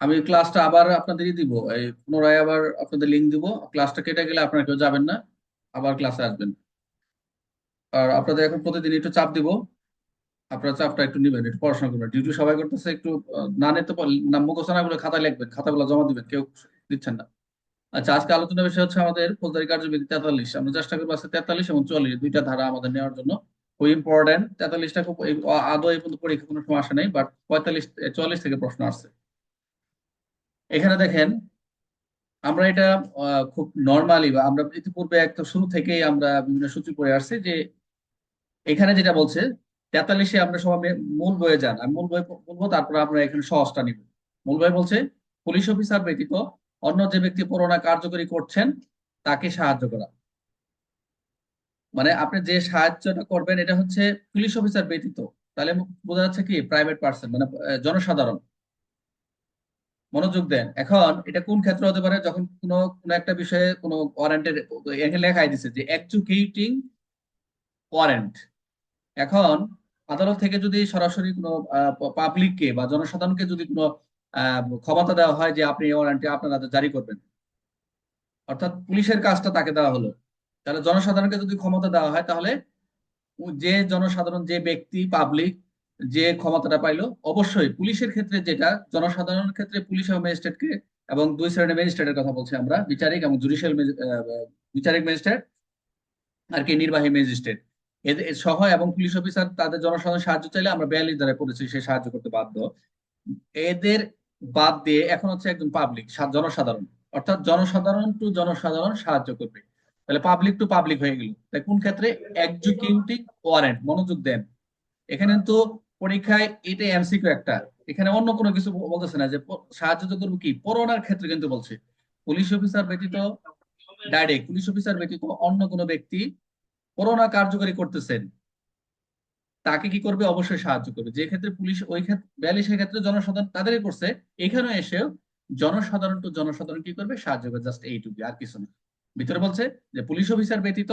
আমি ক্লাসটা আবার আপনাদেরই দিব। এই পুনরায় আবার আপনাদের লিঙ্ক দিব। ক্লাসটা কেটে গেলে আপনারা কেউ যাবেন না। আবার ক্লাসে আসবেন। আর আপনাদের এখন প্রতিদিন একটু চাপ দিব। আপনারা চাপটা একটু নেবেন, একটু পড়াশোনা করবেন। ডিউটি সবাই করতেছে, একটু না নিতে না মুখস্থ না বলে খাতায় লিখবেন। খাতাগুলো জমা দিবেন, কেউ দিচ্ছেন না। আচ্ছা আজকে আলোচনা বিষয় হচ্ছে আমাদের ফৌজদারি কার্যবিধি তেতাল্লিশ। আমরা চেষ্টা করব আজকে তেতাল্লিশ এবং চুয়াল্লিশ দুইটা ধারা আমাদের নেওয়ার জন্য। খুব ইম্পর্টেন্ট তেতাল্লিশটা খুব আদৌ এই পর্যন্ত পরীক্ষা কোনো সময় আসে নাই বাট পঁয়তাল্লিশ, চুয়াল্লিশ থেকে প্রশ্ন আসছে। এখানে দেখেন, আমরা এটা খুব নর্মালি বা আমরা ইতিপূর্বে একটা শুরু থেকেই আমরা বিভিন্ন সূচি পড়ে আসছি যে এখানে যেটা বলছে, তেতাল্লিশে আমরা সবাই মূল বইয়ে যান। আমি মূল বই বলব, তারপরে আমরা এখানে সহজটা নিব। মূল বই বলছে, পুলিশ অফিসার ব্যতীত অন্য যে ব্যক্তি পরোয়ানা কার্যকরী করছেন, তাকে সাহায্য করা। মানে আপনি যে সাহায্যটা করবেন, এটা হচ্ছে পুলিশ অফিসার ব্যতীত। তাহলে বোঝা যাচ্ছে কি? প্রাইভেট পার্সন মানে জনসাধারণ। মনোযোগ দেন। এখন এটা কোন ক্ষেত্রে হতে পারে? যখন কোনো কোনো একটা বিষয়ে কোনো ওয়ারেন্টের এখানে লেখাই দিছে যে এক্সিকিউটিং ওয়ারেন্ট এখন আদালত থেকে যদি সরাসরি কোনো পাবলিককে বা জনসাধারণকে যদি কোনো ক্ষমতা দেওয়া হয় যে আপনি এই ওয়ারেন্টটি আপনারা জারি করবেন, অর্থাৎ পুলিশের কাজটা তাকে দেওয়া হলো, তাহলে জনসাধারণকে যদি ক্ষমতা দেওয়া হয় তাহলে যে জনসাধারণ, যে ব্যক্তি পাবলিক যে ক্ষমতাটা পাইলো, অবশ্যই পুলিশের ক্ষেত্রে যেটা, জনসাধারণের ক্ষেত্রে পুলিশ এবং ম্যাজিস্ট্রেটকে এবং দুই শ্রেণির ম্যাজিস্ট্রেটের কথা বলছি আমরা, বিচারিক এবং জুডিশিয়াল বিচারিক ম্যাজিস্ট্রেট আর কি নির্বাহী ম্যাজিস্ট্রেট। এদের সহ এবং পুলিশ অফিসার তাদের জনসাধারণ সাহায্য চাইলে আমরা বিয়াল্লিশ ধারায় পড়েছি, সে সাহায্য করতে বাধ্য। এদের বাদ দিয়ে এখন হচ্ছে একজন পাবলিক জনসাধারণ। অর্থাৎ জনসাধারণ টু জনসাধারণ সাহায্য করবে। তাহলে পাবলিক টু পাবলিক হয়ে গেল। তাই কোন ক্ষেত্রে? এক্সিকিউটিভ ওয়ারেন্ট মনোযোগ দেন। এখানে তো পরীক্ষায় এটা এমসিকিউ একটা। এখানে অন্য কোনো কিছু বলতেছে না যে সাহায্য তো কি? পরোয়ানার ক্ষেত্রে কিন্তু বলছে। পুলিশ অফিসার ব্যতীত ডাইরেক্ট পুলিশ অফিসার ব্যতীত অন্য কোনো ব্যক্তি পরোয়ানা কার্যকরী করতেছেন, তাকে কি করবে? অবশ্যই সাহায্য করবে। যে ক্ষেত্রে পুলিশ ওই ক্ষেত্রে বিয়াল্লিশের ক্ষেত্রে জনসাধারণ তাদেরই করছে। এখানে এসেও জনসাধারণ তো জনসাধারণ কি করবে? সাহায্য করবে। জাস্ট এইটুকু আর কিছু না। ভিতরে বলছে যে পুলিশ অফিসার ব্যতীত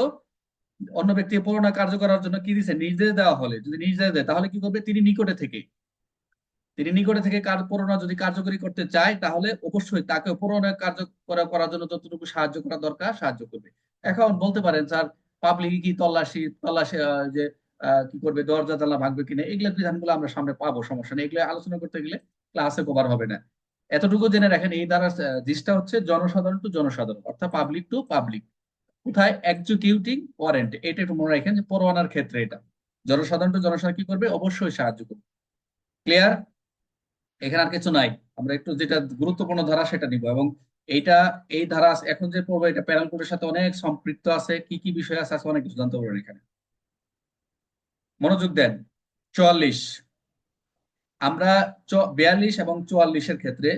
অন্য ব্যক্তি পরোয়ানা কার্য করার জন্য কি দিছে? নির্দেশ দেওয়া হলে, যদি নির্দেশ দেয়, তাহলে কি করবে? তিনি নিকটে থেকে। তিনি নিকটে থেকে কার পরোয়ানা যদি কার্যকরী করতে চায়, তাহলে অবশ্যই তাকে পরোয়ানা কার্য করার জন্য যতটুকু সাহায্য করা দরকার, সাহায্য করবে। এখন বলতে পারেন, স্যার পাবলিক কি তল্লাশি তল্লাশি যে কি করবে, দরজা জানলা ভাঙবে কিনা, এগুলো বিধানগুলো আমরা সামনে পাবো, সমস্যা নেই। এগুলো আলোচনা করতে গেলে ক্লাসে কভার হবে না। এতটুকু জেনে রাখেন, এই দ্বারা জিসটা হচ্ছে জনসাধারণ টু জনসাধারণ, অর্থাৎ পাবলিক টু পাবলিক কোথায়? এক্সিকিউটিং ওয়ারেন্ট এটা একটু মনে রাখেন যে পরোয়ানার ক্ষেত্রে এটা। জনসাধারণ টু জনসাধারণ কি করবে? অবশ্যই সাহায্য করবে। ক্লিয়ার এখানে আর কিছু নাই। আমরা একটু যেটা গুরুত্বপূর্ণ ধারা সেটা নিব এবং এইটা, এই ধারা এখন যে পড়ব, এটা প্যানেল কোডের সাথে অনেক সম্পৃক্ত আছে। কি কি বিষয় আছে? আছে অনেক কিছু, জানতে পারবেন এখানে। মনোযোগ দেন। চুয়াল্লিশ। আমরা বিয়াল্লিশ এবং চুয়াল্লিশের ক্ষেত্রে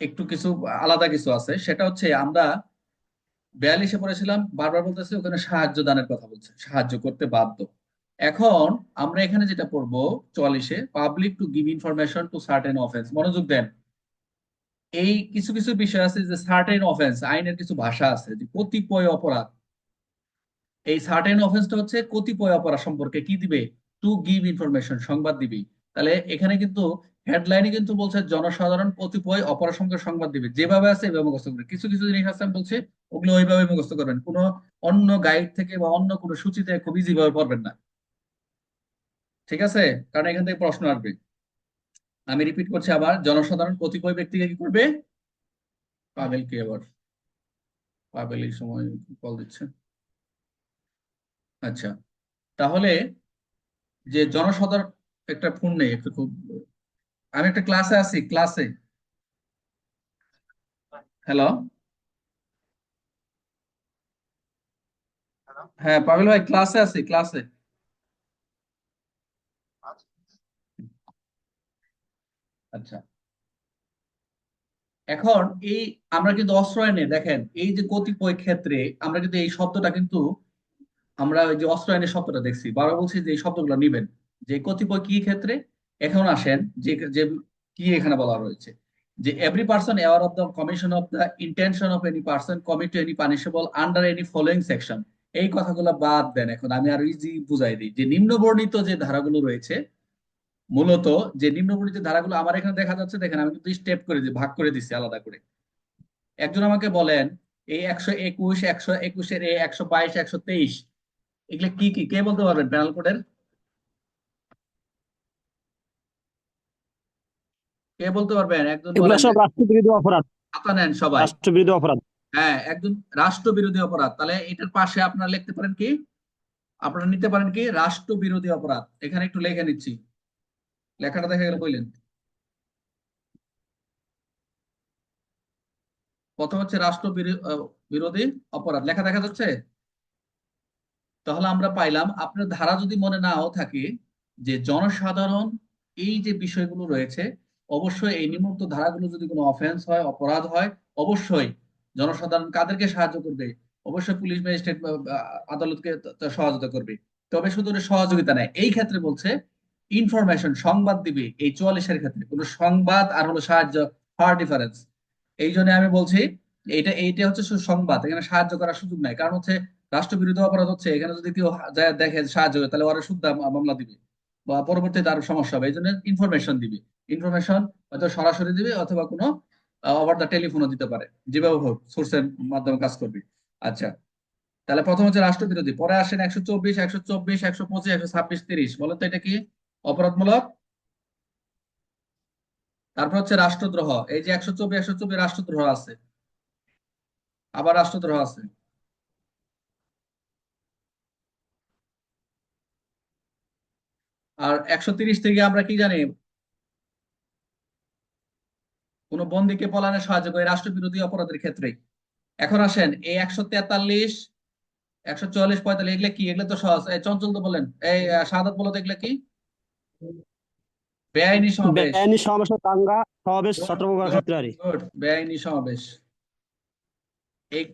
একটু কিছু আলাদা কিছু আছে। সেটা হচ্ছে আমরা বিয়াল্লিশে পড়েছিলাম, বারবার বলতেছে, ওখানে সাহায্য দানের কথা বলছে, সাহায্য করতে বাধ্য। এখন আমরা এখানে যেটা পড়ব, চুয়াল্লিশে public to give information to certain offence মনোযোগ দেন। এই কিছু কিছু বিষয় আছে যে সার্টেন অফেন্স আইনের কিছু ভাষা আছে, যে কতিপয় অপরাধ। এই সার্টেন অফেন্সটা হচ্ছে কতিপয় অপরাধ সম্পর্কে কি দিবে? টু গিভ ইনফরমেশন সংবাদ দিবি। তাহলে এখানে কিন্তু হেডলাইনে কিন্তু বলছে, জনসাধারণ কতিপয় অপরাধ সংবাদ দিবে। যেভাবে আছে এভাবে মুখস্থ করবে। কিছু কিছু জিনিস আছে বলছে, ওগুলো ওইভাবে মুখস্থ করবেন। কোনো অন্য গাইড থেকে বা অন্য কোনো সূচি থেকে খুব ইজি ভাবে পড়বেন না। ঠিক আছে? কারণ এখান থেকে প্রশ্ন আসবে। আমি রিপিট করছি আবার, জনসাধারণ কতিপয় ব্যক্তিকে কি করবে? পাবেল কে আবার। পাবেল এই সময় কল দিচ্ছে। আচ্ছা তাহলে যে জনসাধারণ, একটা ফোন নেই, একটু খুব আমি একটা ক্লাসে আছি ক্লাসে হ্যালো হ্যাঁ পাবেল ভাই ক্লাসে আছি ক্লাসে আচ্ছা। এখন এই আমরা কিন্তু অস্ত্র আইনে দেখেন, এই যে কতিপয় ক্ষেত্রে আমরা কিন্তু এই শব্দটা কিন্তু, আমরা ওই যে অস্ত্র আইনের শব্দটা দেখছি। বারবার বলছি যে এই শব্দগুলো নিবেন। যে কতিপয় কি ক্ষেত্রে? এখন আসেন, যে যে, কি এখানে বলা রয়েছে? যে every person aware of the commission of the intention of any person commit to any punishable under any following section এই কথাগুলো বাদ দেন এখন, আমি আর ইজি বুঝাই দিই। যে, নিম্নবর্ণিত যে ধারাগুলো রয়েছে, মূলত যে নিম্নবর্ণিত ধারাগুলো আমার এখানে দেখা যাচ্ছে, দেখেন আমি কিন্তু স্টেপ করে দিই, ভাগ করে দিচ্ছি আলাদা করে। একজন আমাকে বলেন, এই একশো একুশ, একশো একুশের এই একশো বাইশ, একশো তেইশ, এগুলো কি কি, কে বলতে পারবেন? প্যানাল কোডের কে বলতে পারবেন? একজন এগুলো সব রাষ্ট্রবিরোধী অপরাধ। খাতা নেন সবাই। রাষ্ট্রবিরোধী অপরাধ। হ্যাঁ একজন রাষ্ট্রবিরোধী অপরাধ। তাহলে এটার পাশে আপনারা লিখতে পারেন কি? আপনারা নিতে পারেন কি? রাষ্ট্রবিরোধী অপরাধ। এখানে একটু লিখে নিচ্ছি। লেখাটা দেখা গেল কইলেন। প্রথম হচ্ছে রাষ্ট্র বিরো- বিরোধী অপরাধ। লেখা দেখা যাচ্ছে? তাহলে আমরা পাইলাম আপনার ধারা যদি মনে নাও থাকে যে জনসাধারণ এই যে বিষয়গুলো রয়েছে অবশ্যই এই নিম্নোক্ত ধারাগুলো যদি কোনো অফেন্স হয়, অপরাধ হয়, অবশ্যই জনসাধারণ কাদেরকে সাহায্য করবে? অবশ্যই পুলিশ ম্যাজিস্ট্রেট আদালতকে সহযোগিতা করবে। তবে শুধু সহযোগিতা নেই এই ক্ষেত্রে বলছে ইনফরমেশন সংবাদ দিবে এই চুয়াল্লিশের ক্ষেত্রে। কোনো সংবাদ আর হলো সাহায্য ফার ডিফারেন্স এই জন্য আমি বলছি এটা এইটা হচ্ছে সংবাদ, এখানে সাহায্য করার সুযোগ নাই। কারণ হচ্ছে, রাষ্ট্রবিরোধী অপরাধ হচ্ছে, এখানে যদি কেউ দেখে সাহায্য করে, তাহলে ওরা শুদ্ধ মামলা দিবে বা পরবর্তীতে আরও সমস্যা হবে। এই জন্য ইনফরমেশন দিবে। ইনফরমেশন হয়তো সরাসরি দিবে অথবা কোনো ওভার দ্য টেলিফোনও দিতে পারে। যেভাবে হোক সোর্সের মাধ্যমে কাজ করবে। আচ্ছা। তাহলে প্রথম হচ্ছে রাষ্ট্রবিরোধী। পরে আসেন একশো চব্বিশ একশো চব্বিশ, একশো পঁচিশ, একশো ছাব্বিশ, তিরিশ। বলেন তো এটা কি? অপরাধমূলক? তারপর হচ্ছে রাষ্ট্রদ্রোহ। এই যে একশো চব্বিশ একশো চব্বিশ রাষ্ট্রদ্রোহ আছে। আবার রাষ্ট্রদ্রোহ আছে। আর একশো তিরিশ থেকে আমরা কি জানি? কোন বন্দীকে পলায়নে সাহায্য করে রাষ্ট্রবিরোধী অপরাধের ক্ষেত্রে এখন আসেন এই একশো তেতাল্লিশ একশো চুয়াল্লিশ পঁয়তাল্লিশ এগুলো কি? এগুলো তো সহজ। এই চঞ্চল তো বলেন। এই আহ, বলো তো এগুলো কি? বেআইনি সমাবেশ। বেআইনি সমাবেশ দাঙ্গা সমাবেশ ছত্রভঙ্গ ক্ষেত্রে আর বেআইনি সমাবেশ।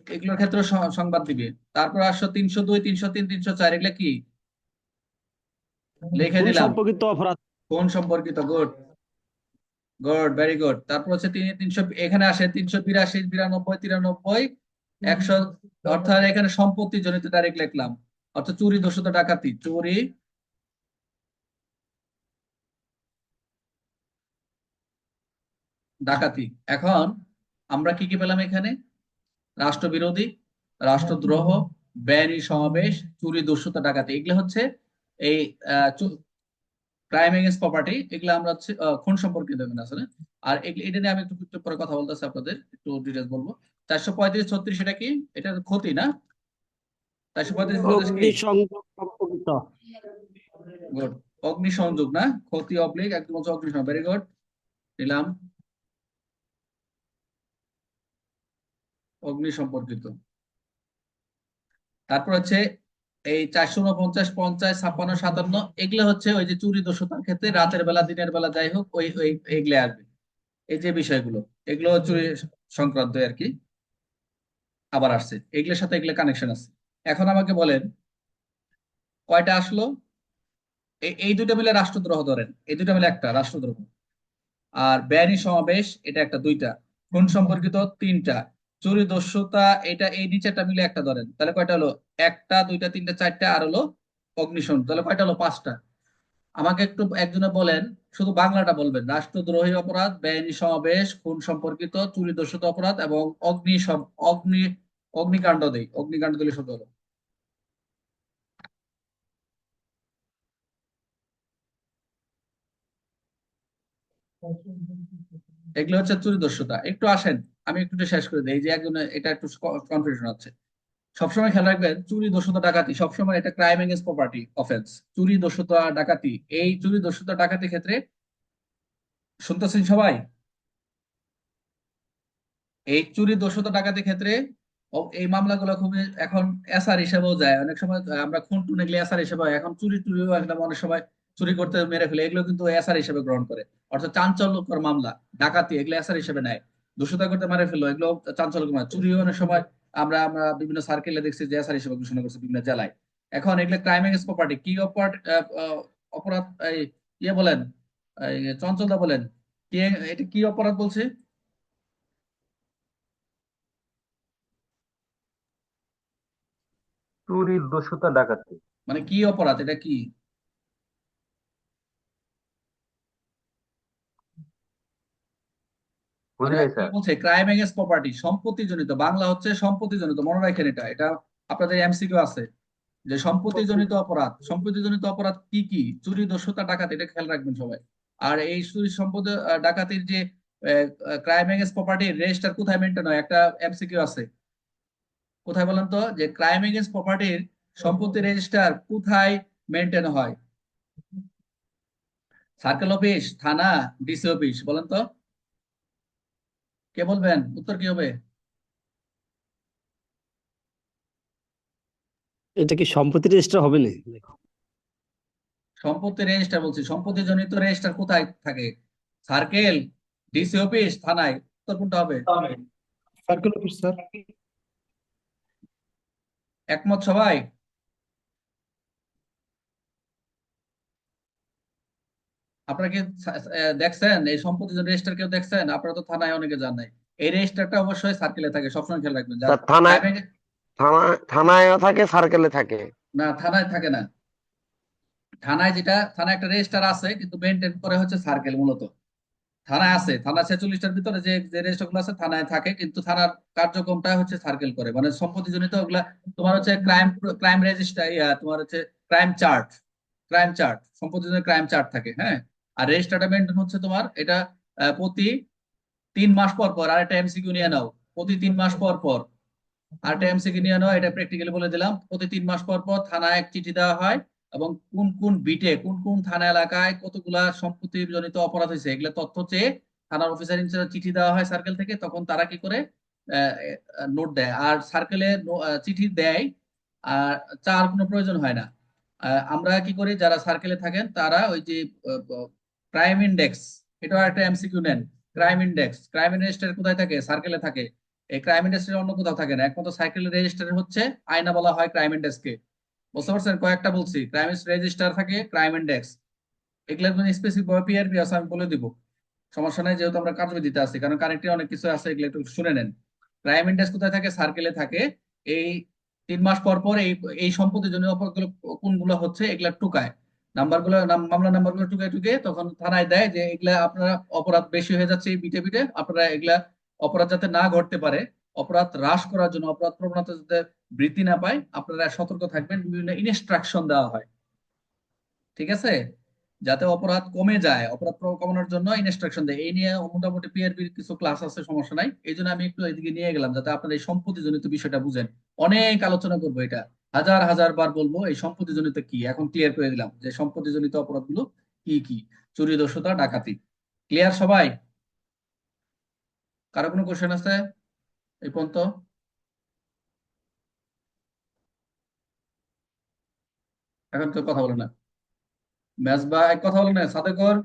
এগুলোর ক্ষেত্রে সংবাদ দিবে। তারপর আসছো তিনশো দুই তিনশো তিন তিনশো চার এগুলো কি? লিখে দিলাম। সম্পর্কিত অপরাধ? কোন সম্পর্কিত? গুড গুড ভেরি গুড তারপর হচ্ছে তিন তিনশো এখানে আসে তিনশো বিরাশি বিরানব্বই তিরানব্বই একশো অর্থাৎ এখানে সম্পত্তি জনিত ডাইরেক্ট লিখলাম। অর্থাৎ চুরি দোষত ডাকাতি। চুরি। ডাকাতি। এখন আমরা কি কি পেলাম এখানে? রাষ্ট্রবিরোধী রাষ্ট্রদ্রোহ বেআইনি সমাবেশ চুরি দস্যুতা ডাকাতি। এগুলো হচ্ছে এই ক্রাইম এগেন্স্ট প্রপার্টি এগুলো আমরা হচ্ছে খুন সম্পর্কিত আসলে আর এটা নিয়ে আমি একটু পরে কথা বলতেছি আপনাদের একটু ডিটেলস বলব। চারশো পঁয়ত্রিশ ছত্রিশ এটা কি? এটা ক্ষতি না? চারশো পঁয়ত্রিশ গুড অগ্নিসংযোগ না? ক্ষতি অবলিক একদম হচ্ছে অগ্নিসংযোগ ভেরি গুড নিলাম। অগ্নি সম্পর্কিত। তারপর হচ্ছে এই চারশো উনপঞ্চাশ, পঞ্চাশ, ছাপ্পান্ন, সাতান্ন, এগুলো হচ্ছে ওই যে চুরি দস্যুতার ক্ষেত্রে রাতের বেলা, দিনের বেলা যাই হোক, ওই ওই এগুলো আসবে। এই যে বিষয়গুলো, এগুলো চুরি সংক্রান্ত আর কি, আবার আসছে। এগুলোর সাথে এগুলো কানেকশন আছে। এখন আমাকে বলেন, কয়টা আসলো? এই দুটো মিলে রাষ্ট্রদ্রোহ ধরেন। এই দুটো মিলে একটা রাষ্ট্রদ্রোহ। আর বেআইনি সমাবেশ, এটা একটা দুইটা। খুন সম্পর্কিত তিনটা। চুরি দস্যুতা, এটা এই নিচেরটা মিলে একটা ধরেন। তাহলে কয়টা হলো? একটা, দুইটা, তিনটা, চারটা, আর হলো অগ্নিশন তাহলে কয়টা হলো? পাঁচটা। আমাকে একটু একজনে বলেন, শুধু বাংলাটা বলবেন। রাষ্ট্রদ্রোহী অপরাধ, বেআইনি সমাবেশ, খুন সম্পর্কিত চুরি অপরাধ এবং অগ্নি অগ্নি, অগ্নিকাণ্ড দেই। অগ্নিকাণ্ড দিলে শুধু হলো। এগুলো হচ্ছে চুরি দস্যুতা। একটু আসেন। আমি একটু শেষ করে দিই যে একজন এটা একটু কনফিউশন হচ্ছে। সবসময় খেয়াল রাখবেন, চুরি দস্যুতা ডাকাতি, সবসময় এটা ক্রাইম এগেন্স্ট প্রপার্টি অফেন্স চুরি দস্যুতা ডাকাতি, এই চুরি দস্যুতা ডাকাতি ক্ষেত্রে শুনতেছেন সবাই? এই চুরি দস্যুতা ডাকাতি ক্ষেত্রে এই মামলাগুলো খুবই এখন এসআর হিসেবেও যায়। অনেক সময় আমরা খুন টুন এগুলো এসআর হিসেবে এখন চুরি টুরিও একটা অনেক সময় চুরি করতে মেরে ফেলে। এগুলো কিন্তু এসআর হিসেবে গ্রহণ করে। অর্থাৎ চাঞ্চল্যকর মামলা। ডাকাতি এগুলো এসআর হিসেবে নেয়। দস্যুতা করতে মারে ফেলল। এগুলো চাঞ্চল্যকর চুরিও অনেক সময় আমরা আমরা বিভিন্ন সার্কেলে দেখছি যে এসআর হিসেবে ঘোষণা করছে বিভিন্ন জেলায়। এখন এগুলো ক্রাইম এগেন্স্ট প্রপার্টি কি অপরাধ অপরাধ এই ইয়ে বলেন চঞ্চলদা বলেন কি এটা কি অপরাধ বলছে? চুরি দস্যুতা ডাকাতি। মানে কি অপরাধ? এটা কি বুঝি নাই স্যার বলছে ক্রাইম এগেন্স্ট প্রপার্টি সম্পত্তিজনিত বাংলা হচ্ছে সম্পত্তিজনিত মনে রাখেন এটা এটা আপনাদের এমসিকিউ আছে যে সম্পত্তিজনিত অপরাধ সম্পত্তিজনিত অপরাধ কি কি? চুরি দস্যুতা ডাকাতি এটা খেয়াল রাখবেন সবাই। আর এই চুরি সম্পদ ডাকাতির যে ক্রাইম এগেন্স্ট প্রপার্টি রেজিস্টার কোথায় মেনটেন হয়? একটা এমসিকিউ আছে। কোথায় বলেন তো? যে ক্রাইম এগেন্স্ট প্রপার্টির সম্পত্তি রেজিস্টার কোথায় মেনটেন হয়? সার্কেল অফিস থানা ডিসি অফিস বলেন তো? কে বলবেন? উত্তর কি হবে? এটা কি সম্পত্তি রেজিস্টার হবে না সম্পত্তি রেজিস্টার বলছি। সম্পত্তি জনিত রেজিস্টার কোথায় থাকে? সার্কেল ডিসি অফিস থানায়। উত্তর কোনটা হবে? Circle office sir. একমত সবাই? আপনারা কি দেখছেন? এই সম্পত্তি রেজিস্টার কেউ দেখছেন আপনারা তো থানায় অনেকে যান নাই। এই রেজিস্টারটা অবশ্যই সার্কেলে থাকে সবসময় খেয়াল রাখবেন। থানায় থানায় থাকে সার্কেলে থাকে না থানায় থাকে না। থানায় যেটা থানায় একটা রেজিস্টার আছে কিন্তু মেনটেন করে হচ্ছে সার্কেল মূলত। থানায় আছে থানা ছেচল্লিশটার ভিতরে যে যে রেজিস্টারগুলো আছে থানায় থাকে কিন্তু থানার কার্যক্রমটা হচ্ছে সার্কেল করে। মানে সম্পত্তিজনিত ওগুলা তোমার হচ্ছে ক্রাইম ক্রাইম রেজিস্টার ইয়া তোমার হচ্ছে ক্রাইম চার্ট ক্রাইম চার্ট সম্পত্তিজনিত ক্রাইম চার্ট থাকে হ্যাঁ? আর রেজিস্টারটা মেনটেন হচ্ছে তোমার এটা প্রতি তিন মাস পর পর আর একটা এমসিকিউ নিয়ে নাও, প্রতি তিন মাস পর পর। আর একটা এমসিকিউ নিয়ে নাও, এটা প্র্যাকটিক্যালি বলে দিলাম, প্রতি তিন মাস পর পর থানায় এক চিঠি দেওয়া হয় এবং কোন কোন বিটে, কোন কোন থানা এলাকায় কতগুলা সম্পত্তি জনিত অপরাধ হয়েছে, এগুলো তথ্য চেয়ে থানার অফিসার ইনচার্জ চিঠি দেওয়া হয় সার্কেল থেকে, তখন তারা কি করে নোট দেয়। আর সার্কেলে চিঠি দেয়, আর চার কোনো প্রয়োজন হয় না। আমরা কি করি, যারা সার্কেলে থাকেন, তারা ওই যে ক্রাইম ইন্ডেক্স এটাও একটা এমসিকিউ নেন। ক্রাইম ইন্ডেক্স ক্রাইম ইন্ডেক্সটার কোথায় থাকে? সার্কেলে থাকে। এই ক্রাইম ইন্ডেক্সের অন্য কোথাও থাকে না। একমাত্র সাইকেল রেজিস্টার হচ্ছে আয়না বলা হয় ক্রাইম ইন্ডেক্সকে বুঝতে পারছেন? কয়েকটা বলছি। ক্রাইম রেজিস্টার থাকে ক্রাইম ইন্ডেক্স এগুলোর জন্য স্পেসিফিক পিআরপি আছে, আমি বলে দিব। সমস্যা নাই, যেহেতু আমরা কার্যবিধিতে আছি, কারণ কানেক্টে অনেক কিছু আছে, এগুলো একটু শুনে নেন। ক্রাইম ইন্ডেক্স কোথায় থাকে? সার্কেলে থাকে। এই তিন মাস পর পর এই এই সম্পত্তির জন্য অপরাধগুলো কোনগুলো হচ্ছে, এগুলা টুকায়। নাম্বারগুলো মামলা নাম্বারগুলো টুকে টুকে তখন থানায় দেয় যে এগুলা আপনারা অপরাধ বেশি হয়ে যাচ্ছে এই আপনারা এগুলা অপরাধ যাতে না ঘটতে পারে, অপরাধ হ্রাস করার জন্য, অপরাধ প্রবণতা যাতে বৃদ্ধি না পায়, আপনারা সতর্ক থাকবেন, বিভিন্ন ইনস্ট্রাকশন দেওয়া হয়। ঠিক আছে? যাতে অপরাধ কমে যায়, অপরাধ প্র- কমানোর জন্য ইনস্ট্রাকশন দেয়। এই নিয়ে মোটামুটি পিআরবির কিছু ক্লাস আছে, সমস্যা নাই। এই জন্য আমি একটু এদিকে নিয়ে গেলাম, যাতে আপনারা এই সম্পত্তি জনিত বিষয়টা বুঝেন। অনেক আলোচনা করব এটা। হাজার হাজার বার বলব এই সম্পত্তি জনিত কি? এখন ক্লিয়ার করে দিলাম যে সম্পত্তি জনিত অপরাধগুলো কি কি? চুরি দস্যুতা ডাকাতি। ক্লিয়ার সবাই? কারও কোনো কোশ্চেন আছে এই পর্যন্ত? এখন তো কথা বলে না। ম্যাচ এক কথা বলে না সাদেকর?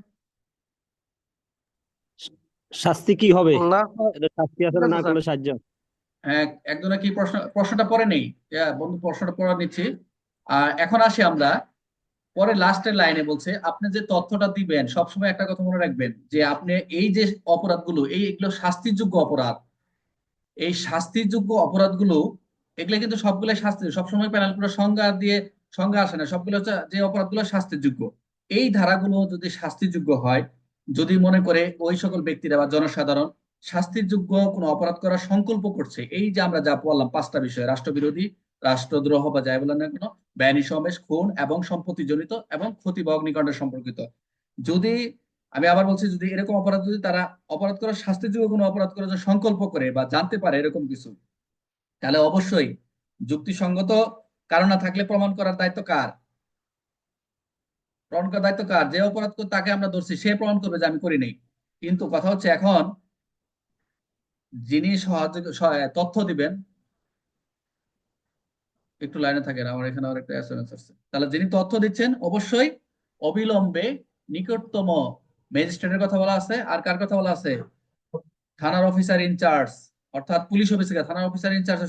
শাস্তি কি হবে? না। শাস্তি আছে না করলে সাহায্য? একজনে কি প্রশ্ন, প্রশ্নটা পরে নেই? বন্ধু, প্রশ্নটা পরে নিচ্ছি। আর এখন আসি আমরা। পরে লাস্টের লাইনে বলছে, আপনি যে তথ্যটা দিবেন, সবসময় একটা কথা মনে রাখবেন যে আপনি এই যে অপরাধগুলো, এই এগুলো শাস্তিযোগ্য অপরাধ। এই শাস্তিযোগ্য অপরাধগুলো, এগুলো কিন্তু সবগুলো শাস্তি, সবসময় প্যানেলগুলো সংজ্ঞা দিয়ে সংজ্ঞা আসে না। সবগুলো হচ্ছে যে অপরাধগুলো শাস্তিযোগ্য। এই ধারাগুলো যদি শাস্তিযোগ্য হয়, যদি মনে করে ওই সকল ব্যক্তিরা বা জনসাধারণ শাস্তির যোগ্য কোনো অপরাধ করার সংকল্প করছে। এই যে আমরা যা বললাম, পাঁচটা বিষয়, রাষ্ট্রবিরোধী, রাষ্ট্রদ্রোহ বা যাই বলেন না কেন বেআইনি সমাবেশ খুন এবং সম্পত্তি জনিত এবং ক্ষতি বা অগ্নিকাণ্ড সম্পর্কিত। যদি, আমি আবার বলছি, যদি এরকম অপরাধ, যদি তারা অপরাধ করার শাস্তিযোগ্য কোনো অপরাধ করার সংকল্প করে বা জানতে পারে এরকম কিছু, তাহলে অবশ্যই যুক্তিসঙ্গত কারণ না থাকলে প্রমাণ করার দায়িত্ব কার? প্রমাণ করার দায়িত্ব কার? যে অপরাধ তাকে আমরা ধরছি, সে প্রমাণ করবে যে আমি করি নাই কিন্তু কথা হচ্ছে এখন যিনি তথ্য দিবেন, একটু লাইনে থাকেন, আমার এখানে আর একটা এসএমএস আসছে। তাহলে যিনি তথ্য দিচ্ছেন, অবশ্যই অবিলম্বে নিকটতম ম্যাজিস্ট্রেটের কথা বলা আছে। আর কার কথা বলা আছে? থানার অফিসার ইনচার্জ অর্থাৎ পুলিশ অফিসার থানার অফিসার ইনচার্জ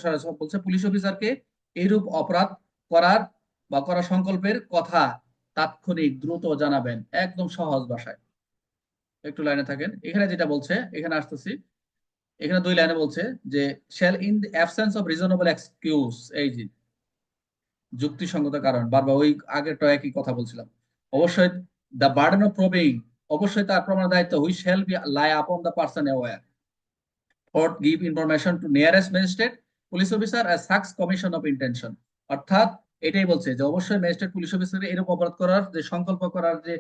বলছে, পুলিশ অফিসারকে এইরূপ অপরাধ করার বা করার সংকল্পের কথা তাৎক্ষণিক, দ্রুত জানাবেন, একদম সহজ ভাষায়। একটু লাইনে থাকেন। এখানে যেটা বলছে, এখানে আসতেছি। এখানে দুই লাইনে বলছে যে shall in the absence of reasonable excuse এই যে, যুক্তিসঙ্গত কারণ, বারবার ওই আগেরটা একই কথা বলছিলাম। অবশ্যই দ্য বার্ডেন অফ প্রবিং অবশ্যই তার প্রমাণ দায়িত্ব হুই shall be lie upon the person aware fourth give information to nearest magistrate police officer as such commission of intention, অর্থাৎ এটাই বলছে যে, অবশ্যই ম্যাজিস্ট্রেট পুলিশ অফিসার এরকম অপরাধ করার যে, সংকল্প করার যে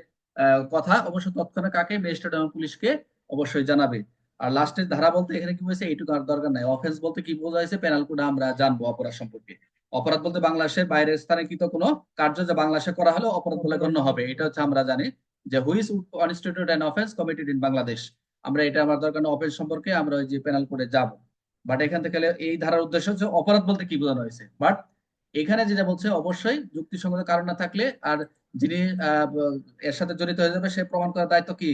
কথা, অবশ্যই তৎক্ষণাৎ কাকে ম্যাজিস্ট্রেট এবং পুলিশকে অবশ্যই জানাবে। আর লাস্টের ধারা বলতে এখানে কি বলছে এইটুকু আর দরকার নাই। অফেন্স বলতে কি বোঝা হয়েছে? পেনাল কোড আমরা জানব অপরাধ সম্পর্কে। অপরাধ বলতে বাংলাদেশের বাইরের স্থানে কিন্তু কোনো কার্য যে বাংলাদেশে করা হলে, অপরাধ বলে গণ্য হবে। এটা হচ্ছে আমরা জানি যে which constitute an offence committed in Bangladesh আমরা এটা আমার দরকার অফেন্স সম্পর্কে, আমরা ওই যে পেনাল কোডে যাব। বাট এখান থেকে এই ধারার উদ্দেশ্য হচ্ছে অপরাধ বলতে কি বোঝানো হয়েছে? বাট এখানে যেটা বলছে, অবশ্যই যুক্তিসঙ্গত কারণ না থাকলে আর যিনি এর সাথে জড়িত হয়ে যাবে, সে প্রমাণ করার দায়িত্ব কি?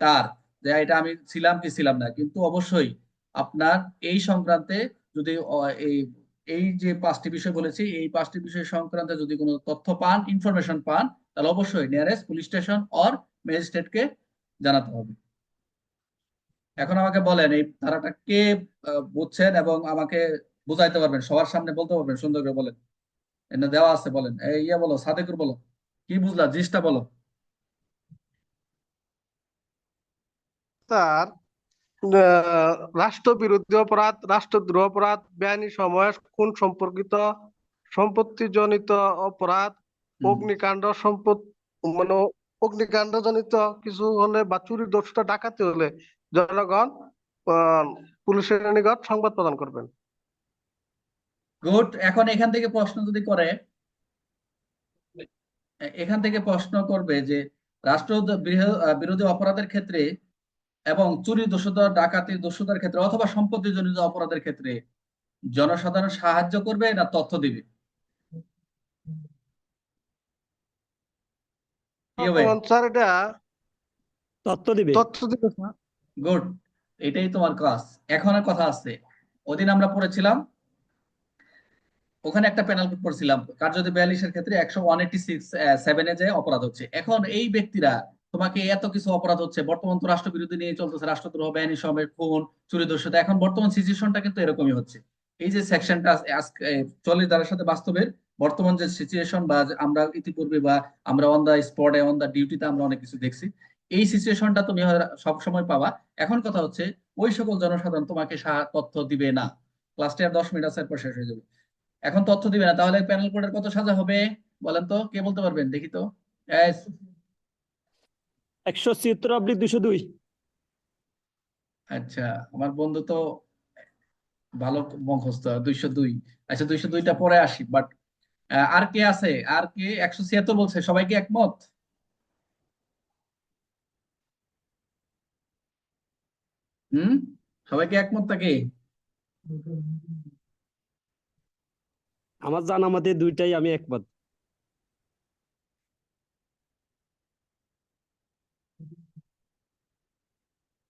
তার। যে এটা আমি ছিলাম কি ছিলাম না। কিন্তু অবশ্যই আপনার এই সংক্রান্তে যদি এই এই যে পাঁচটি বিষয় বলেছি, এই পাঁচটি বিষয় সংক্রান্তে যদি কোনো তথ্য পান ইনফরমেশন পান, তাহলে অবশ্যই নিয়ারেস্ট পুলিশ স্টেশন অর ম্যাজিস্ট্রেটকে জানাতে হবে। এখন আমাকে বলেন, এই ধারাটা কে বুঝছেন এবং আমাকে বুঝাইতে পারবেন, সবার সামনে বলতে পারবেন, সুন্দর করে বলেন। দেওয়া আছে বলেন। এই ইয়ে বলো, সাদেকুর বলো, কি বুঝলা জিসটা বলো। আহ, রাষ্ট্রবিরোধী অপরাধ রাষ্ট্রদ্রোহ অপরাধ বেআইনি সময় খুন সম্পর্কিত সম্পত্তিজনিত অপরাধ। অগ্নিকাণ্ড সম্পদ মানে অগ্নিকাণ্ড জনিত কিছু হলে বা চুরি দোষটা ডাকাতি হলে জনগণ পুলিশের নিকট সংবাদ প্রদান করবেন গুড এখন এখান থেকে প্রশ্ন যদি করে এখান থেকে প্রশ্ন করবে যে রাষ্ট্র বিরো- বিরোধী অপরাধের ক্ষেত্রে এবং চুরি দোষধর ডাকাতি দোষধের ক্ষেত্রে অথবা সম্পত্তি জনিত অপরাধের ক্ষেত্রে জনসাধারণ সাহায্য করবে না তথ্য দিবে? তথ্য দিবে। তথ্য দিবে গুড। এটাই তোমার কাজ। এখন কথা আছে। ওদিন আমরা পড়েছিলাম ওখানে একটা পেনাল কোড পড়ছিলাম। কার্যত বিয়াল্লিশের ক্ষেত্রে একশো ওয়ান এইটি সিক্স সেভেনে যে অপরাধ হচ্ছে। এখন এই ব্যক্তিরা তোমাকে এত কিছু অপরাধ হচ্ছে। বর্তমান তো রাষ্ট্রবিরোধী নিয়ে চলতেছে, রাষ্ট্রদ্রোহ বেআইনি সমেত খুন, চুরি দস্যুতা এখন বর্তমান সিচুয়েশনটা কিন্তু এরকমই হচ্ছে। এই যে সেকশনটা আজকে চল্লিশ ধারার সাথে বাস্তবের, বর্তমান যে সিচুয়েশন বা আমরা ইতিপূর্বে বা আমরা অন দা স্পটে অন দা ডিউটিতে আমরা অনেক কিছু দেখছি। এই সিচুয়েশনটা তুমি সব সময় পাবা। এখন কথা হচ্ছে, ওই সকল জনসাধারণ তোমাকে তথ্য দিবে না। ক্লাসটি আর দশ মিনিট আছে এরপর শেষ হয়ে যাবে। এখন তথ্য দিবে না। তাহলে প্যানেল কোডের কত সাজা হবে? বলেন তো, কে বলতে পারবেন? দেখি তো. একশো ছিয়াত্তর অব্দি দুশো দুই। আচ্ছা আমার বন্ধু তো ভালো মুখস্থ দুইশো দুই। আচ্ছা দুইশো দুইটা পরে আসি বাট আর কে আছে? আর কে একশো ছিয়াত্তর বলছে? সবাই কি একমত? হুম? সবাই কি একমত থাকে আমার জানা মতে দুইটাই আমি একমত।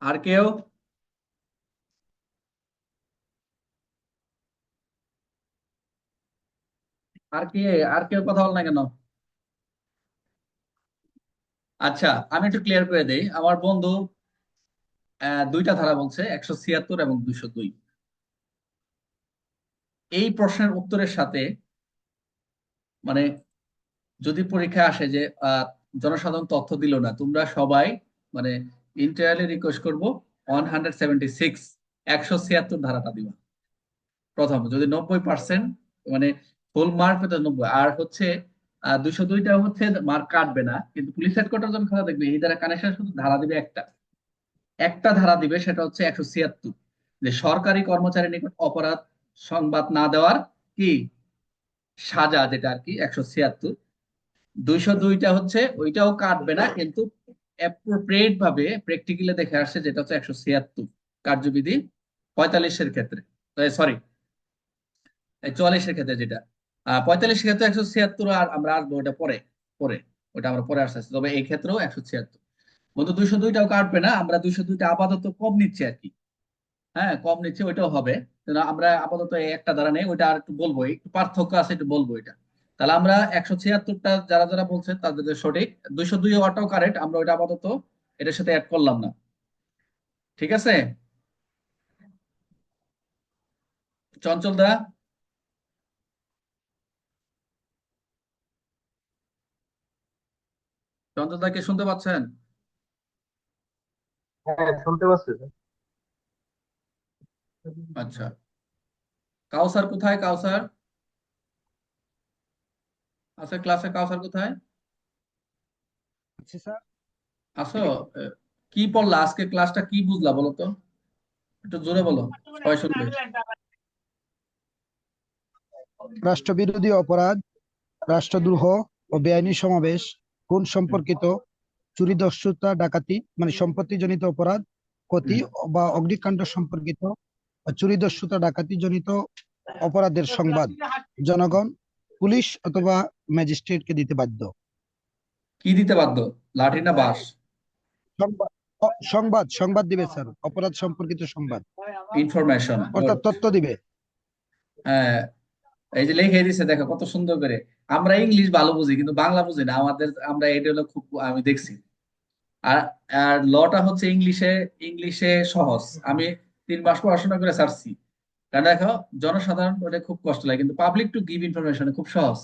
আর কেউ? আর কে? আর কেউ কথা বল না কেন? আচ্ছা আমি একটু ক্লিয়ার করে দেই। আমার বন্ধু দুইটা ধারা বলছে, একশো ছিয়াত্তর এবং দুইশো দুই। এই প্রশ্নের উত্তরের সাথে মানে যদি পরীক্ষা আসে যে জনসাধারণ তথ্য দিল না, তোমরা সবাই মানে ইন্টারনালি রিকোয়েস্ট করব ওয়ান হান্ড্রেড সেভেন্টি সিক্স একশো ছিয়াত্তর ধারাটা দিবা। প্রথম, যদি নব্বই পার্সেন্ট মানে ফুল মার্ক পেতে নব্বই, আর হচ্ছে দুশো দুইটা হচ্ছে মার্ক কাটবে না, কিন্তু পুলিশ হেডকোয়ার্টার যখন খাতা দেখবে, এই দ্বারা কানেকশন শুধু ধারা দিবে একটা। একটা ধারা দিবে, সেটা হচ্ছে একশো ছিয়াত্তর। যে সরকারি কর্মচারী নিকট অপরাধ সংবাদ না দেওয়ার কি? সাজা, যেটা আর কি, একশো ছিয়াত্তর। দুইশো দুইটা হচ্ছে, ওইটাও কাটবে না, কিন্তু অ্যাপ্রোপ্রিয়েট ভাবে প্র্যাকটিক্যালি দেখে আসছে যেটা হচ্ছে একশো ছিয়াত্তর কার্যবিধি পঁয়তাল্লিশের ক্ষেত্রে। সরি চুয়াল্লিশের ক্ষেত্রে যেটা। আহ পঁয়তাল্লিশের ক্ষেত্রে একশো ছিয়াত্তর আর আমরা আসব ওটা পরে পরে, ওটা আমরা পরে আসতে তবে এই ক্ষেত্রেও একশো ছিয়াত্তর। বন্ধু, দুইশো দুইটাও কাটবে না, আমরা দুইশো দুইটা আপাতত কম নিচ্ছি আর কি। হ্যাঁ কম নিচ্ছি, ওইটাও হবে। আমরা আপাতত একটা দ্বারা নেই, ওইটা আর একটু বলব, একটু পার্থক্য আছে, একটু বলব এটা। তাহলে আমরা একশো ছিয়াত্তরটা যারা যারা বলছে তাদের সঠিক। দুইশো দুই ওয়াটাও কারেক্ট আমরা ওইটা আপাতত এটার সাথে অ্যাড করলাম না। ঠিক আছে? চঞ্চল দা? চঞ্চল দা কি শুনতে পাচ্ছেন? হ্যাঁ শুনতে পাচ্ছি। আচ্ছা। কাউসার কোথায়? কাউসার? আছে ক্লাসে কাউসার কোথায়? আসো কি পড়লা? আজকে ক্লাসটা কি বুঝলা বলো তো? একটু জোরে বলো সবাই শুনবে। রাষ্ট্রবিরোধী অপরাধ রাষ্ট্রদ্রোহ ও বেআইনি সমাবেশ কোন সম্পর্কিত? চুরি দস্যুতা ডাকাতি মানে সম্পত্তিজনিত অপরাধ ক্ষতি বা অগ্নিকাণ্ড সম্পর্কিত চুরি দস্যুতা ডাকাতি জনিত অপরাধের সংবাদ। জনগণ পুলিশ অথবা ম্যাজিস্ট্রেটকে দিতে বাধ্য। কি দিতে বাধ্য? লাঠি না বাঁশ? সংবাদ সংবাদ সংবাদ দিবে স্যার। অপরাধ সম্পর্কিত সংবাদ। ইনফরমেশন অর্থাৎ তথ্য দিবে। হ্যাঁ এই যে লিখে দিছে দেখো কত সুন্দর করে। আমরা ইংলিশ ভালো বুঝি কিন্তু বাংলা বুঝি না। আমাদের আমরা এটা হলো খুব আমি দেখছি। আর আর লটা হচ্ছে ইংলিশে ইংলিশে সহজ। আমি তিন মাস পড়াশোনা করে ছাড়ছি। কারণ দেখো, জনসাধারণ ওটা খুব কষ্ট লাগে, কিন্তু পাবলিক টু গিভ ইনফরমেশন খুব সহজ।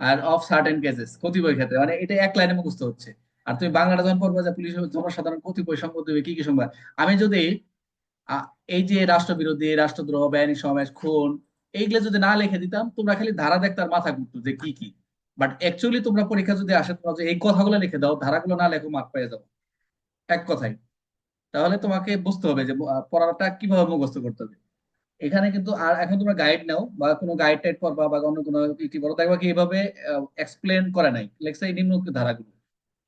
আর অফ সার্টেন কেসেস কতিপয় ক্ষেত্রে। মানে এটা এক লাইনে মুখস্থ হচ্ছে। আর তুমি বাংলাটা যখন পড়বে যে পুলিশ জনসাধারণ কতিপয় সংবাদ দেবে, কি কি সংবাদ? আমি যদি এই যে রাষ্ট্রবিরোধী, রাষ্ট্রদ্রোহ, বেআইনি সমাবেশ, খুন, এইগুলো যদি না লিখে দিতাম, তোমরা খালি ধারা দেখতে আর মাথা ঘুরতো যে কি কি। বাট অ্যাকচুয়ালি তোমরা পরীক্ষা যদি আসে, তোমরা এই কথাগুলো লিখে দাও, ধারাগুলো না লেখো মার্ক পেয়ে যাও। এক কথায়। তাহলে তোমাকে বুঝতে হবে যে পড়াটা কীভাবে মুখস্থ করতে হবে। এখানে কিন্তু আর এখন তোমরা গাইড নাও, বা কোনো গাইড টাইড পড়বা বা অন্য কোনো ইটি পড়ো দেখবা কি এভাবে এক্সপ্লেন করে নাই। লেখছে এই নিম্নোক্ত ধারাগুলো।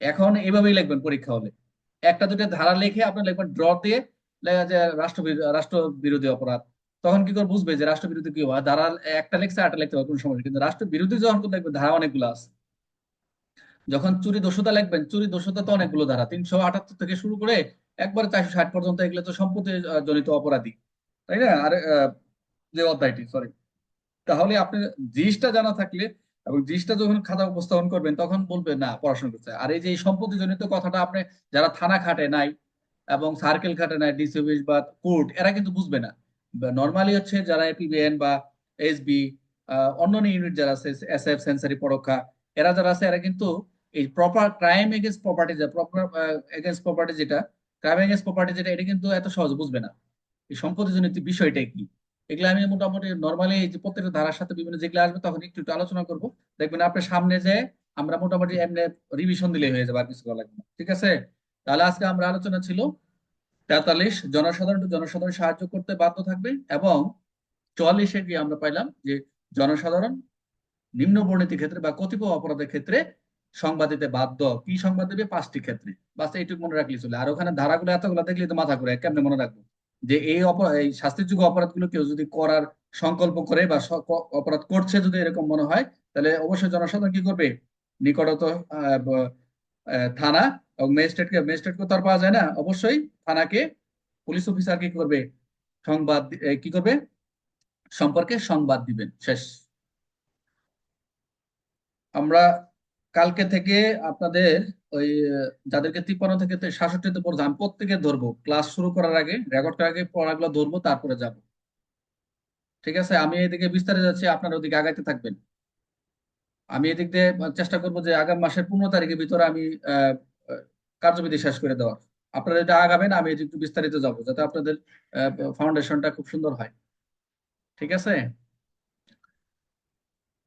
এখন এভাবেই লিখবেন পরীক্ষা হলে। একটা দুটো ধারা লিখে আপনি লিখবেন ড্র দিয়ে লেখা যে রাষ্ট্র রাষ্ট্র বিরোধী অপরাধ। তখন কি করে বুঝবে যে রাষ্ট্র বিরোধী কি ধারা একটা লেখছে আটটা লিখতে হবে কোনো সমস্যা নেই। কিন্তু রাষ্ট্র বিরোধী যখন কোন দেখবেন ধারা অনেকগুলো আছে। যখন চুরি দস্যুতা লিখবেন, চুরি দস্যুতা তো অনেকগুলো ধারা। তিনশো আটাত্তর থেকে শুরু করে একবারে চারশো ষাট পর্যন্ত এগুলো তো সম্পত্তি জনিত অপরাধী। তাই না? আর যে অধ্যায়টি সরি তাহলে আপনি জিনিসটা জানা থাকলে এবং জিনিসটা যখন খাতা উপস্থাপন করবেন, তখন বলবেন, না, পড়াশোনা করতে আর এই যে সম্পত্তি জনিত কথাটা আপনি, যারা থানা খাটে নাই এবং সার্কেল খাটে নাই ডিসি অফিস বা কোর্ট, এরা কিন্তু বুঝবে না। নর্মালি হচ্ছে যারা এপিবিএন বা এসবি অন্যান্য ইউনিট যারা আছে এস এফ সেন্সারি পরোক্ষা, এরা যারা আছে, এরা কিন্তু এই প্রপার ক্রাইম এগেন্স্ট প্রপার্টি যে প্রপার এগেন্স্ট প্রপার্টি যেটা ক্রাইম এগেন্স্ট প্রপার্টি যেটা, এটা কিন্তু এত সহজ বুঝবে না। এই সম্পত্তি বিষয়টা কি? এগুলো আমি মোটামুটি নর্মালি যে প্রত্যেকটা ধারার সাথে বিভিন্ন যেগুলো আসবে তখন একটু একটু আলোচনা করব। দেখবেন আপনার সামনে যে আমরা মোটামুটি এমনি রিভিশন দিলেই হয়ে যাবে আর কিছু করা লাগবে না ঠিক আছে? তাহলে আজকে আমরা আলোচনা ছিল তেতাল্লিশ, জনসাধারণ জনসাধারণ সাহায্য করতে বাধ্য থাকবে এবং চুয়াল্লিশে গিয়ে আমরা পাইলাম যে জনসাধারণ নিম্ন বর্ণিত ক্ষেত্রে বা কতিপয় অপরাধের ক্ষেত্রে সংবাদ দিতে বাধ্য। কি সংবাদ দেবে? পাঁচটি ক্ষেত্রে। বাস এইটুকু মনে রাখলে চলে। আর ওখানে ধারাগুলো এতগুলো দেখলে তো মাথা ঘুরে। কেমনে মনে রাখব? যে এই এই শাস্তিযোগ্য অপরাধগুলো কেউ যদি করার সংকল্প করে বা অপরাধ করছে যদি এরকম মনে হয়, তাহলে অবশ্যই জনসাধারণ কি করবে? নিকটত থানা এবং ম্যাজিস্ট্রেটকে ম্যাজিস্ট্রেটকে তো আর পাওয়া যায় না। অবশ্যই থানাকে পুলিশ অফিসার কি করবে? সংবাদ কি করবে? সম্পর্কে সংবাদ দিবেন, শেষ। আমরা কালকে থেকে আপনাদের ওই, যাদেরকে তিপ্পান্ন থেকে সাতষট্টিতে পড়ছে আমি প্রত্যেকে ধরবো। ক্লাস শুরু করার আগে রেকর্ড করার আগে পড়াগুলো ধরবো, তারপরে যাব। ঠিক আছে? আমি এদিকে বিস্তারে যাচ্ছি, আপনারা ওদিকে আগাইতে থাকবেন। আমি এদিক দিয়ে চেষ্টা করব যে আগামী মাসের পনেরো তারিখের ভিতরে আমি কার্যবিধি শেষ করে দেওয়ার। আপনারা এটা আগাবেন, আমি এদিক একটু বিস্তারিত যাব, যাতে আপনাদের ফাউন্ডেশনটা খুব সুন্দর হয়। ঠিক আছে?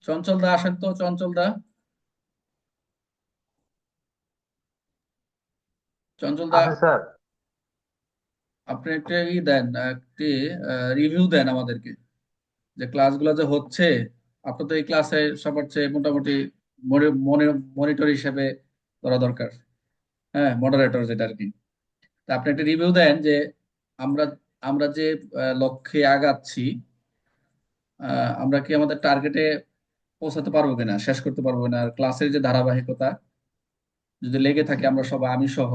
চঞ্চল দা আসেন তো, চঞ্চল দা। চঞ্চল দা আছে স্যার। আপনি একটা ই দেন একটি রিভিউ দেন আমাদেরকে যে ক্লাসগুলো যে হচ্ছে। আপনাদের এই ক্লাসে সবার চেয়ে মোটামুটি মনিটর হিসেবে করা দরকার। হ্যাঁ মডারেটর যেটা আর কি। তা আপনি একটা রিভিউ দেন যে আমরা আমরা যে লক্ষ্যে আগাচ্ছি আমরা কি আমাদের টার্গেটে পৌঁছাতে পারব কিনা শেষ করতে পারব কিনা আর ক্লাসের যে ধারাবাহিকতা যদি লেগে থাকে আমরা সবাই আমি সহ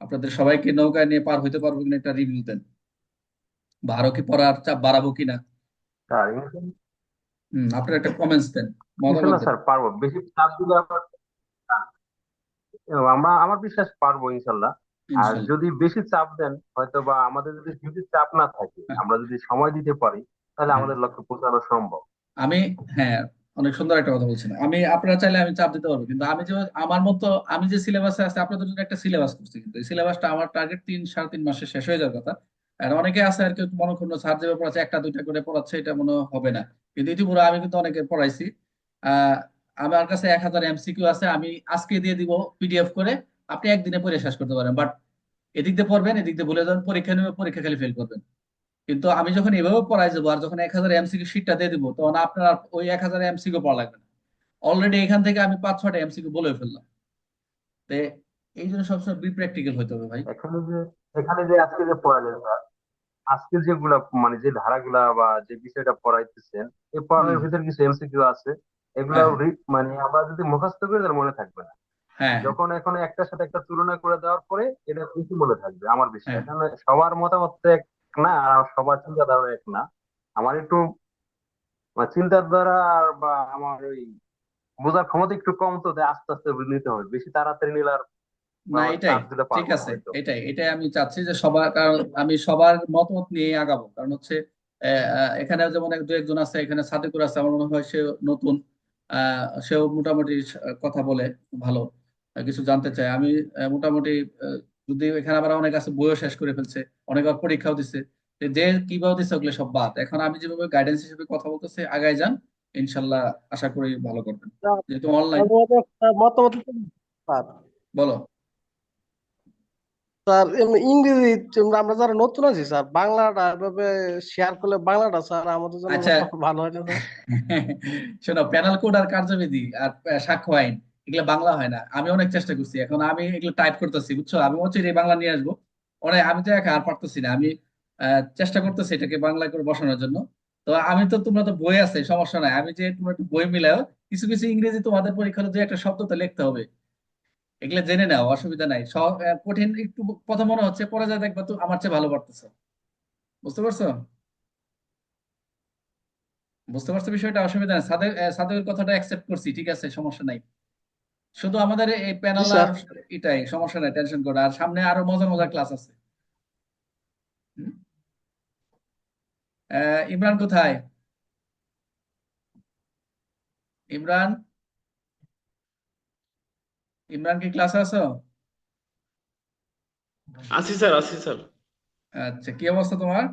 আপনাদের সবাইকে নৌকায় নিয়ে পার হইতে পারব কিনা একটা রিভিউ দেন। বা আরও কি পড়ার চাপ বাড়াবো কিনা? হম আপনারা একটা কমেন্টস দেন। মতামত স্যার পারব। বেশি চাপ দিলে আমরা আমার বিশ্বাস পারব ইনশাল্লাহ। আর যদি বেশি চাপ দেন হয়তো বা আমাদের যদি যদি চাপ না থাকে হ্যাঁ। আমরা যদি সময় দিতে পারি তাহলে হ্যাঁ। আমাদের লক্ষ্যে পৌঁছানো সম্ভব। আমি হ্যাঁ অনেক সুন্দর একটা কথা বলছেন। আমি, আপনারা চাইলে আমি চাপ দিতে পারব, কিন্তু আমি যে, আমার মতো, আমি যে সিলেবাসে আছে, আপনাদের জন্য একটা সিলেবাস করছি কিন্তু এই সিলেবাসটা আমার টার্গেট তিন, সাড়ে তিন মাসে শেষ হয়ে যাওয়ার কথা। আর অনেকে আছে আর কি, মনক্ষুণ্ণ স্যার যেভাবে পড়াচ্ছে একটা, দুইটা করে পড়াচ্ছে, এটা মনে হবে না। কিন্তু ইতিপূর্বে আমি কিন্তু অনেকে পড়াইছি। আহ, আমার কাছে এক হাজার এমসিকিউ আছে, আমি আজকে দিয়ে দিব পিডিএফ করে, আপনি একদিনে পড়ে শেষ করতে পারেন। বাট এদিক দিয়ে পড়বেন, এদিক দিয়ে ভুলে যাবেন পরীক্ষা নেবে পরীক্ষা খালি ফেল করবেন। কিন্তু আমি যখন এভাবে পড়াই যাব আর যখন এক হাজার এমসিকিউ শিটটা দিয়ে দিব তখন আপনার ওই এক হাজার এমসিকিউ পড়া লাগবে না। অলরেডি এখান থেকে আমি পাঁচ ছটা এমসিকিউ বলে ফেললাম। তো এই জন্য সবসময় বি প্র্যাকটিক্যাল হতে হবে ভাই। এখানে যে এখানে যে আজকে যে পড়ালেন আজকে যেগুলা মানে যে ধারাগুলা বা যে বিষয়টা পড়াইতেছেন এই পড়ানোর ভিতরে কিছু এমসিকিউ আছে। এগুলা হ্যাঁ। মানে আমরা যদি মুখস্থ করি তাহলে মনে থাকবে না। হ্যাঁ। যখন এখন একটার সাথে একটা তুলনা করে দেওয়ার পরে এটা বেশি মনে থাকবে আমার বিশ্বাস হ্যাঁ। সবার মতামত না আর সবার চিন্তাধারা এক না। আমার একটু মানে চিন্তাধারা বা আমার ওই বোঝার ক্ষমতা একটু কম তো আস্তে আস্তে নিতে হবে। বেশি তাড়াতাড়ি নিলে আর না এটাই ঠিক আছে এটাই এটাই আমি চাচ্ছি যে সবার কারণ আমি সবার মতামত নিয়ে আগাবো। কারণ হচ্ছে এখানে যেমন এক দু একজন আছে এখানে সাদেকুর আছে আমার মনে হয় সে নতুন। আহ, সেও মোটামুটি কথা বলে ভালো কিছু জানতে চায়। আমি মোটামুটি যদি এখানে আবার অনেক আছে বইও শেষ করে ফেলছে অনেক পরীক্ষাও দিচ্ছে যে কীভাবে দিচ্ছে ওগুলো সব বাদ। এখন আমি যেভাবে গাইডেন্স হিসেবে কথা বলতেছি আগায় যান ইনশাল্লাহ আশা করি ভালো করবেন। যেহেতু অনলাইন মতামত বলো। স্যার ইংরেজি আমরা আমরা যারা নতুন আছি স্যার বাংলাটা এভাবে শেয়ার করলে বাংলাটা স্যার আমাদের জন্য আচ্ছা। ভালো হয় না শোনো প্যানেল কোড আর কার্যবিধি আর সাক্ষ্য আইন এগুলো বাংলা হয় না। আমি অনেক চেষ্টা করছি। এখন আমি এগুলো টাইপ করতেছি বুঝছ? আমি হচ্ছে এই বাংলা নিয়ে আসব। অনেক আমি তো আর পারতেছি না। আমি চেষ্টা করতেছি এটাকে বাংলা করে বসানোর জন্য। তো আমি তো তোমরা তো বই আছে সমস্যা নাই। আমি যে তোমরা একটু বই মিলাও কিছু কিছু ইংরেজি তোমাদের পরীক্ষার যে একটা শব্দ তো লিখতে হবে। এগুলো জেনে নাও অসুবিধা নাই। কঠিন একটু কথা মনে হচ্ছে পরে যা দেখবা তো আমার চেয়ে ভালো পারতেছো। বুঝতে পারছ? বুঝতে পারছ বিষয়টা? অসুবিধা নাই। সাদেক আহ, সাদেকের কথাটা অ্যাকসেপ্ট করছি ঠিক আছে? সমস্যা নাই। শুধু আমাদের এই প্যানেল আর এটাই সমস্যা নাই টেনশন করো। আর সামনে আরও মজার মজার ক্লাস আছে। আহ, ইমরান কোথায়? ইমরান? ইমরান কি ক্লাসে আছো? আছি স্যার আছি স্যার আচ্ছা কি অবস্থা তোমার?